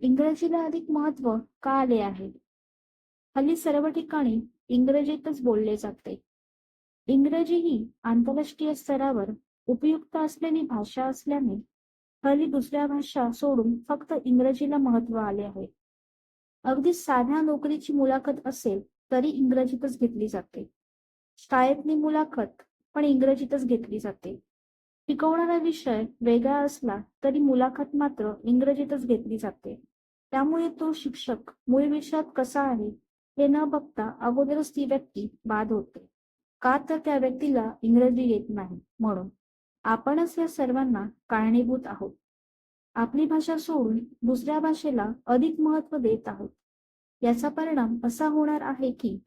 इंग्रजीला अधिक महत्त्व का आले आहे? हल्ली सर्व ठिकाणी इंग्रजीतच बोलले जाते. इंग्रजी ही आंतरराष्ट्रीय स्तरावर उपयुक्त असलेली भाषा असल्याने हल्ली दुसऱ्या भाषा सोडून फक्त इंग्रजीला महत्त्व आले आहे. अगदी साध्या नोकरीची मुलाखत असेल तरी इंग्रजीतच घेतली जाते. शाळेतली मुलाखत पण इंग्रजीतच घेतली जाते. शिकवणारा विषय वेगळा असला तरी मुलाखत मात्र इंग्रजीतच घेतली जाते. त्यामुळे तो शिक्षक मूळ विषयात कसा आहे हे न बघता अगोदरच ती व्यक्ती बाद होते. का तर त्या व्यक्तीला इंग्रजी येत नाही म्हणून. आपणच या सर्वांना कारणीभूत आहोत. आपली भाषा सोडून दुसऱ्या भाषेला अधिक महत्त्व देत आहोत. याचा परिणाम असा होणार आहे की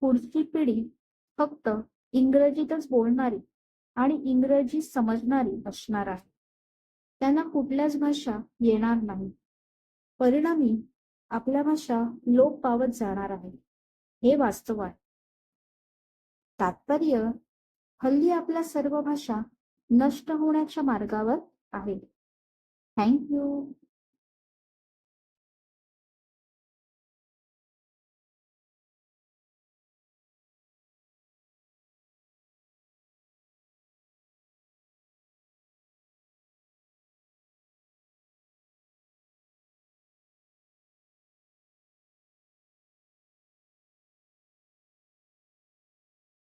पुढची पिढी फक्त इंग्रजीतच बोलणारी आणि इंग्रजी समजणारी असणार आहे. त्यांना कुठल्याच भाषा येणार नाही. परिणामी आपल्या भाषा लोप पावत जाणार आहे. हे वास्तव आहे. तात्पर्य हल्ली आपल्या सर्व भाषा नष्ट होण्याच्या मार्गावर आहेत. थँक्यू